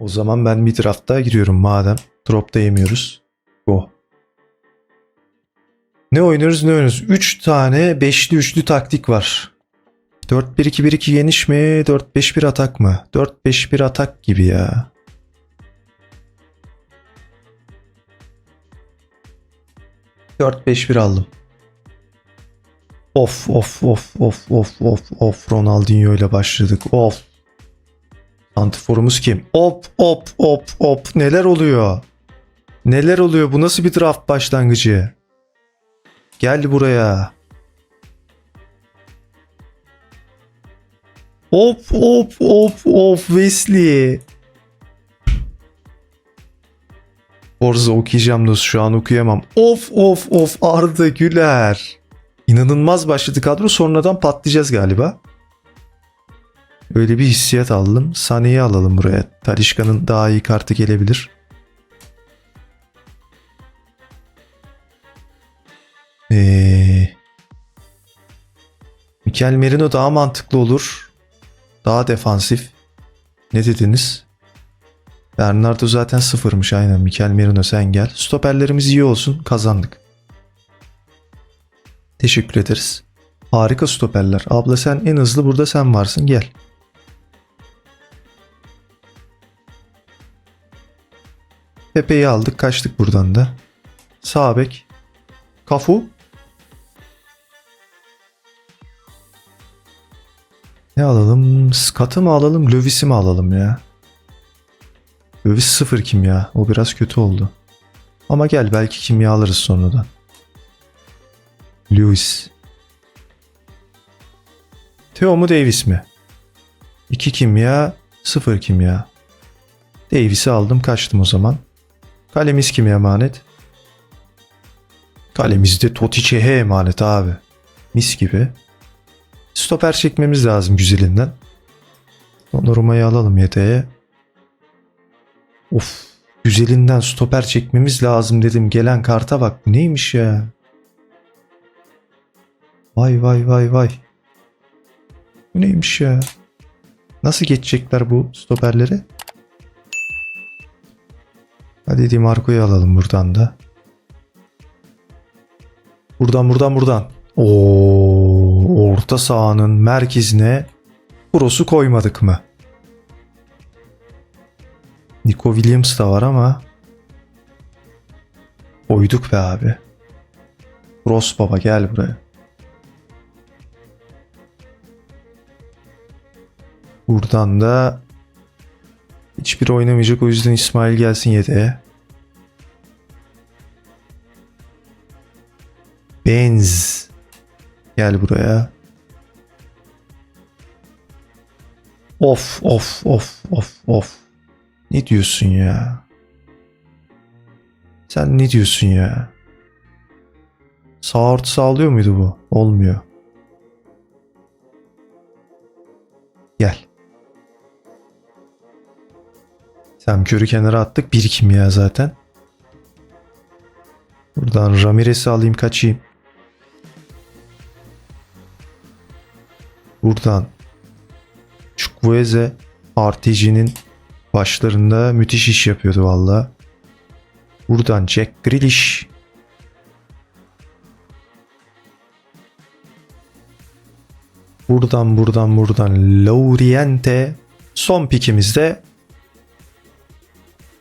O zaman ben bir draftta giriyorum madem. Drop'ta yemiyoruz. Go. Ne oynuyoruz ne oynuyoruz? 3 tane beşli üçlü taktik var. 4-1-2-1-2 geniş mi? 4-5-1 atak mı? 4-5-1 atak gibi ya. Dört beş bir aldım. Of of of of of of of Ronaldinho ile başladık. Of. Santiforumuz kim? Hop hop hop hop neler oluyor? Neler oluyor? Bu nasıl bir draft başlangıcı? Gel buraya. Hop hop hop hop Wesley. Forza okuyacağım da şu an okuyamam. Of of of Arda Güler. İnanılmaz başladı kadro sonradan patlayacağız galiba. Öyle bir hissiyat aldım. Sane'yi alalım buraya. Talişka'nın daha iyi kartı gelebilir. Ee, Mikel Merino daha mantıklı olur. Daha defansif. Ne dediniz? Bernardo zaten sıfırmış aynen. Mikel Merino sen gel. Stoperlerimiz iyi olsun. Kazandık. Teşekkür ederiz. Harika stoperler. Abla sen en hızlı burada sen varsın. Gel. Pepe'yi aldık. Kaçtık buradan da. Sağ bek. Kafu. Ne alalım? Scott'ı mı alalım? Lövis'i mi alalım ya? Lövis sıfır kimya. O biraz kötü oldu. Ama gel belki kimya alırız sonradan. Lewis. Theo mu Davis mi? 2 kimya, 0 kimya. Davis'i aldım kaçtım o zaman. Kalemiz kime emanet? Kalemiz de Totiçe'ye emanet abi. Mis gibi. Stoper çekmemiz lazım güzelinden. Donnarumma'yı alalım yeteğe. Of güzelinden stoper çekmemiz lazım dedim. Gelen karta bak bu neymiş ya. Vay vay vay vay. Bu neymiş ya? Nasıl geçecekler bu stoperleri? Hadi Di Marco'yu alalım buradan da. Buradan buradan buradan. Oo, orta sahanın merkezine Kuros'u koymadık mı? Nico Williams da var ama koyduk be abi. Ross baba gel buraya. Buradan da hiçbir oynamayacak o yüzden İsmail gelsin yedeğe. Benz. Gel buraya. Of of of of of. Ne diyorsun ya? Sen ne diyorsun ya? Sağ orta sağlıyor muydu bu? Olmuyor. Gel. Sam körü kenara attık. Bir kimya zaten. Buradan Ramirez'i alayım kaçayım. Buradan Chukwueze RTG'nin başlarında müthiş iş yapıyordu valla. Buradan Jack Grealish. Buradan buradan buradan Lauriente. Son pikimizde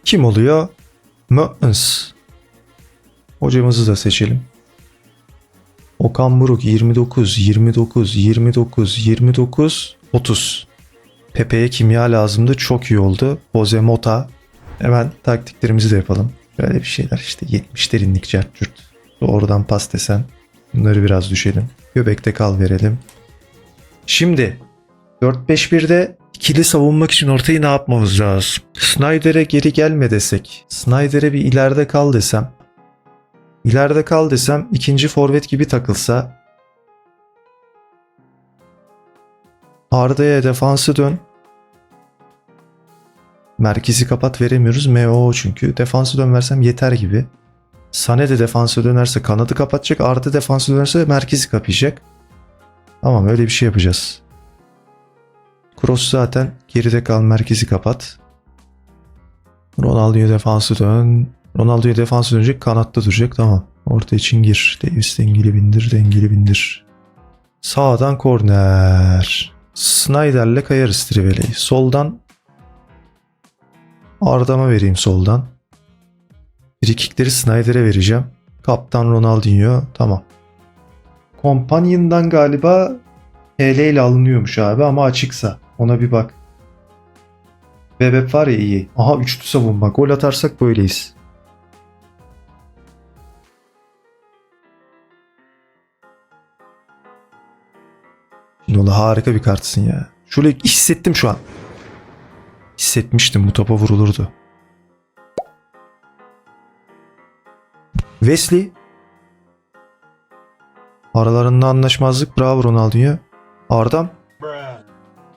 kim oluyor? Mertens. Hocamızı da seçelim. Okan Buruk 29, 29, 29, 29, 30. Pepe'ye kimya lazımdı. Çok iyi oldu. Jose Mota. Hemen taktiklerimizi de yapalım. Böyle bir şeyler işte 70 derinlik cartçurt. Doğrudan pas desen. Bunları biraz düşelim. Göbekte kal verelim. Şimdi 4-5-1'de ikili savunmak için ortayı ne yapmamız lazım? Snyder'e geri gelme desek. Snyder'e bir ileride kal desem. İleride kal desem ikinci forvet gibi takılsa. Arda'ya defansı dön. Merkezi kapat veremiyoruz. MO çünkü. Defansı dön versem yeter gibi. Sane de defansa dönerse kanadı kapatacak. Arda defansa dönerse merkezi kapayacak. Tamam öyle bir şey yapacağız. Cross zaten geride kal merkezi kapat. Ronaldo'ya defansı dön. Ronaldo'ya defansı dönecek. Kanatta duracak. Tamam. Orta için gir. Davis dengeli bindir. Dengeli bindir. Sağdan korner. Snyder'le kayarız Trivele'yi. Soldan Ardam'a vereyim soldan. Frikikleri Snyder'e vereceğim. Kaptan Ronaldinho. Tamam. Companion'dan galiba TL ile alınıyormuş abi ama açıksa. Ona bir bak. Bebek var ya iyi. Aha üçlü savunma. Gol atarsak böyleyiz. Nola harika bir kartsın ya. Şöyle hissettim şu an. Hissetmiştim bu topa vurulurdu. Wesley. Aralarında anlaşmazlık. Bravo Ronaldinho. Ardam.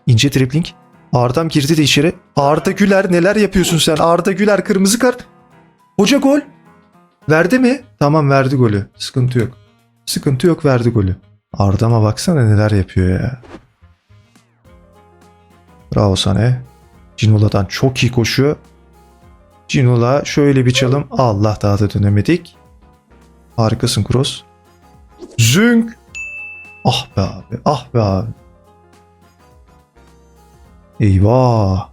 İnce dribbling. Ardam girdi de içeri. Arda Güler neler yapıyorsun sen? Arda Güler kırmızı kart. Hoca gol. Verdi mi? Tamam verdi golü. Sıkıntı yok. Sıkıntı yok verdi golü. Ardam'a baksana neler yapıyor ya. Bravo Sane. Cinola'dan çok iyi koşuyor. Cinola şöyle bir çalım. Allah daha da dönemedik. Harikasın Kroos. Zünk. Ah be abi. Ah be abi. Eyvah.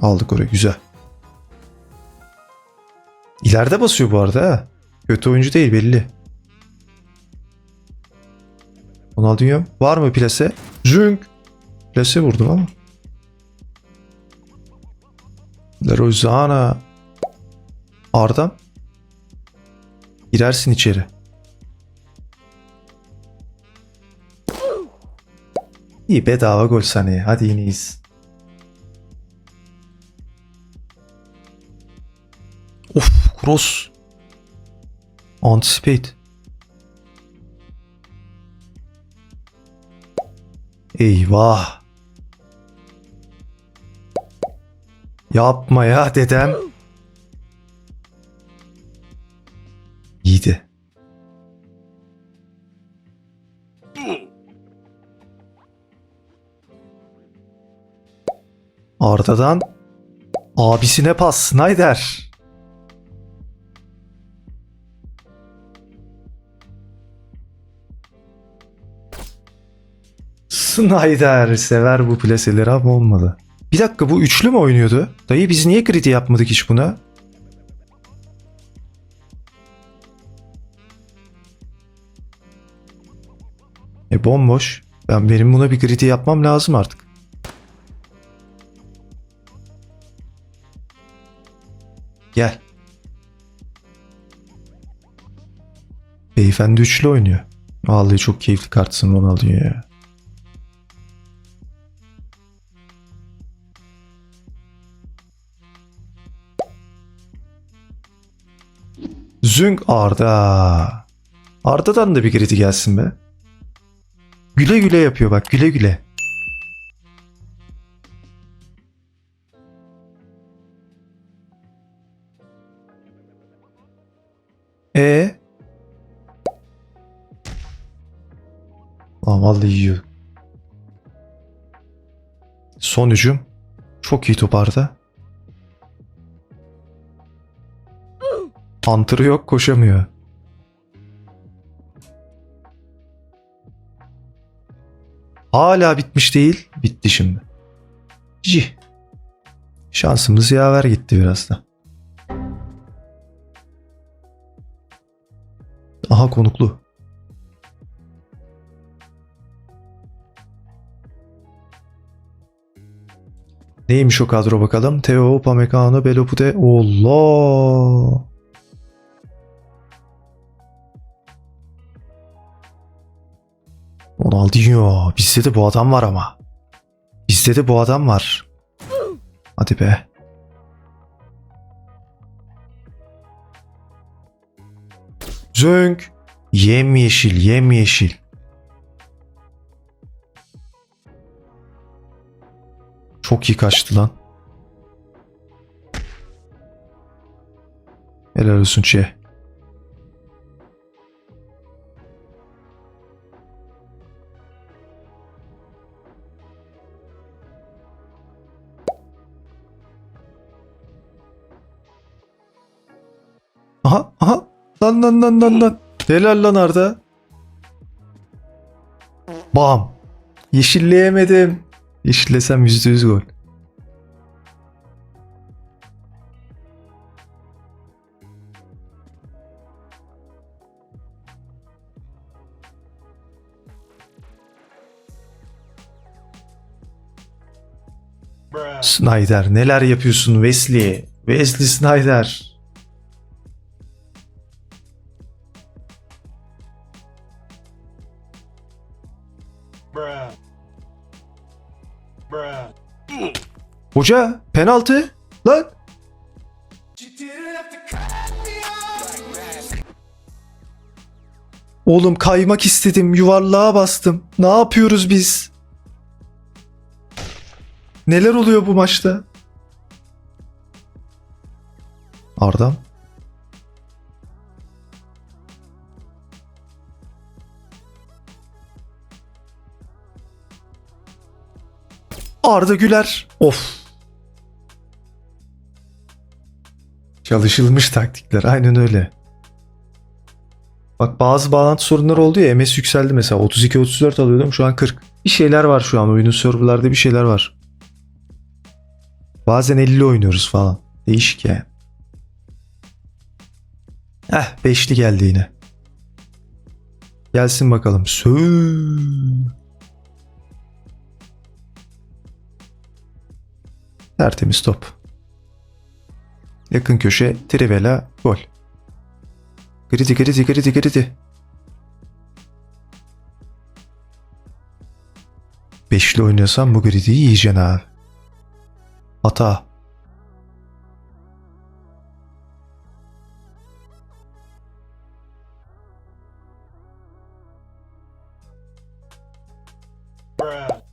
Aldık orayı güzel. İleride basıyor bu arada. Kötü oyuncu değil belli. Ronaldinho var mı plase? Zünk. Plase vurdum ama. Leroy Zana. Ardam. Girersin içeri. İyi bedava gol saniye. Hadi yine iyiyiz. Of cross. Anticipate. Eyvah. Yapma ya dedem. İyiydi. Arda'dan abisine pas Snyder. Snyder sever bu plaseleri ama olmadı. Bir dakika bu üçlü mü oynuyordu? Dayı biz niye kriti yapmadık hiç buna? E bomboş. Ben benim buna bir kriti yapmam lazım artık. Gel. Beyefendi üçlü oynuyor. Vallahi çok keyifli kartsın Ronaldo ya. Zünk Arda. Arda'dan da bir kredi gelsin be. Güle güle yapıyor bak güle güle. E Lan vallahi yiyor. Son hücum. Çok iyi top Arda. Hunter'ı yok koşamıyor. Hala bitmiş değil. Bitti şimdi. Cih. Şansımız yaver gitti biraz da. Aha konuklu. Neymiş o kadro bakalım? Theo, Upamecano, Belopude. Allah! Ronaldinho. Bizde de bu adam var ama. Bizde de bu adam var. Hadi be. Zönk. Yemyeşil, yemyeşil. Çok iyi kaçtı lan. Helal olsun Çe. Lan lan lan lan lan. Helal lan Arda. Bam. Yeşilleyemedim. Yeşillesem %100 gol. Snyder neler yapıyorsun Wesley? Wesley Snyder. Hoca penaltı lan. Oğlum kaymak istedim yuvarlığa bastım. Ne yapıyoruz biz? Neler oluyor bu maçta? Ardam. Arda Güler. Of. Çalışılmış taktikler. Aynen öyle. Bak bazı bağlantı sorunları oldu ya. MS yükseldi mesela. 32-34 alıyordum. Şu an 40. Bir şeyler var şu an. Oyunun serverlarda bir şeyler var. Bazen 50 oynuyoruz falan. Değişik ya. Heh 5'li geldi yine. Gelsin bakalım. Sö. Tertemiz top. Yakın köşe Trivela gol. Gridi gridi gridi gridi. Beşli oynuyorsan bu gridiyi yiyeceksin abi. Hata.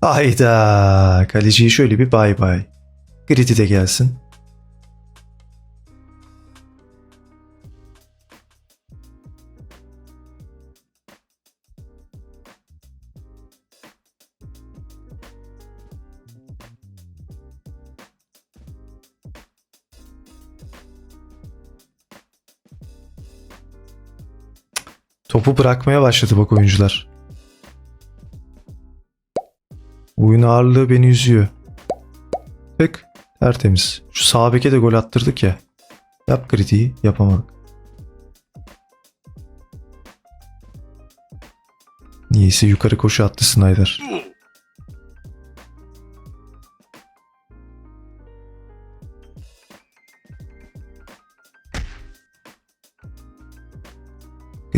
Hayda. Kaleciyi şöyle bir bay bay. Gridi de gelsin. Bırakmaya başladı bak oyuncular. Oyun ağırlığı beni üzüyor. Tık. Tertemiz. Şu sağ beke de gol attırdık ya. Yap kritiği. Yapamadık. Niyeyse yukarı koşu attı Snyder.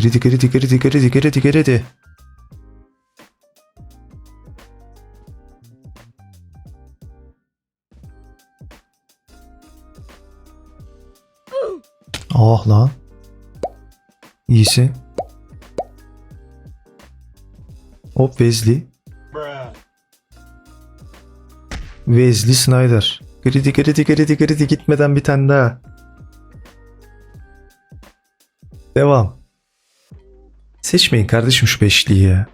Gridi gridi gridi gridi gridi gridi. Ah lan. İyisin. Hop Wesley. Wesley Snyder. Gridi gridi gridi gridi gitmeden bir tane daha. Devam. Seçmeyin kardeşim şu beşliği ya.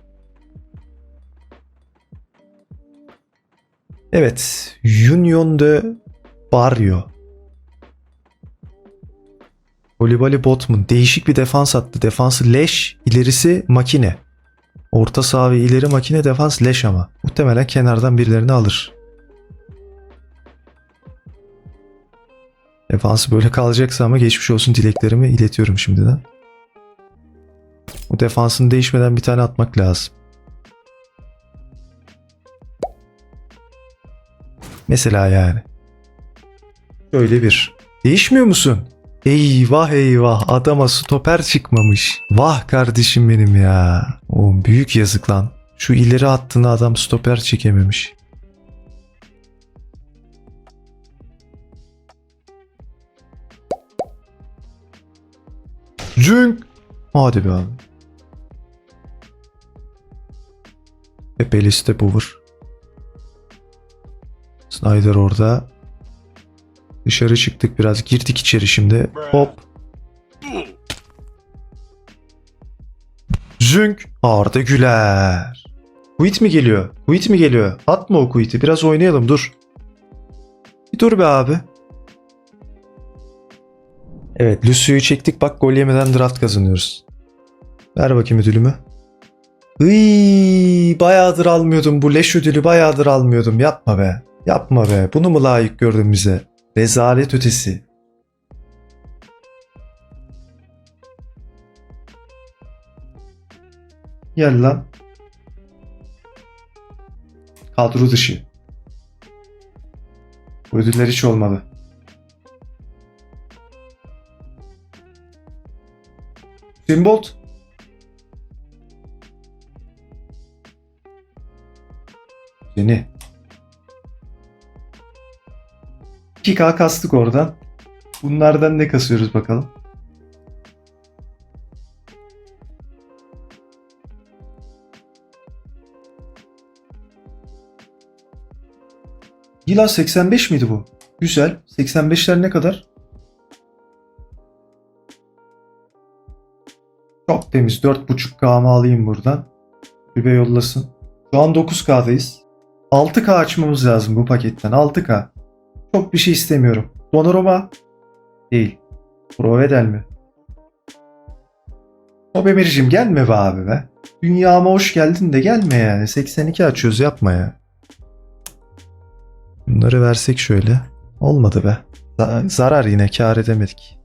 Evet. Union de Barrio. Volibali Botman. Değişik bir defans attı. Defansı leş, ilerisi makine. Orta saha ve ileri makine defans leş ama. Muhtemelen kenardan birilerini alır. Defansı böyle kalacaksa ama geçmiş olsun dileklerimi iletiyorum şimdiden. O defansın değişmeden bir tane atmak lazım. Mesela yani. Şöyle bir. Değişmiyor musun? Eyvah eyvah adama stoper çıkmamış. Vah kardeşim benim ya. O büyük yazık lan. Şu ileri attığını adam stoper çekememiş. Cünk. Hadi be abi. Epeyli step over. Snyder orada. Dışarı çıktık biraz. Girdik içeri şimdi. Hop. Zünk. Arda Güler. Quit mi geliyor? Quit mi geliyor? Atma o quit'i. Biraz oynayalım dur. Bir dur be abi. Evet Lucy'yu çektik bak gol yemeden draft kazanıyoruz. Ver bakayım ödülümü. Iy, bayağıdır almıyordum bu leş ödülü bayağıdır almıyordum. Yapma be. Yapma be. Bunu mu layık gördün bize? Rezalet ötesi. Gel lan. Kadro dışı. Bu ödüller hiç olmadı. Usain Bolt. Seni. 2K kastık oradan. Bunlardan ne kasıyoruz bakalım. İyi lan 85 miydi bu? Güzel. 85'ler ne kadar? Temiz. 4.5K'mı alayım buradan. Übe yollasın. Şu an 9K'dayız. 6K açmamız lazım bu paketten. 6K. Çok bir şey istemiyorum. Donnarumma. Değil. Provedel mi? Obemericim gelme be abi be. Dünyama hoş geldin de gelme yani. 82 açıyoruz yapma ya. Bunları versek şöyle. Olmadı be. Za- Zarar yine kar edemedik.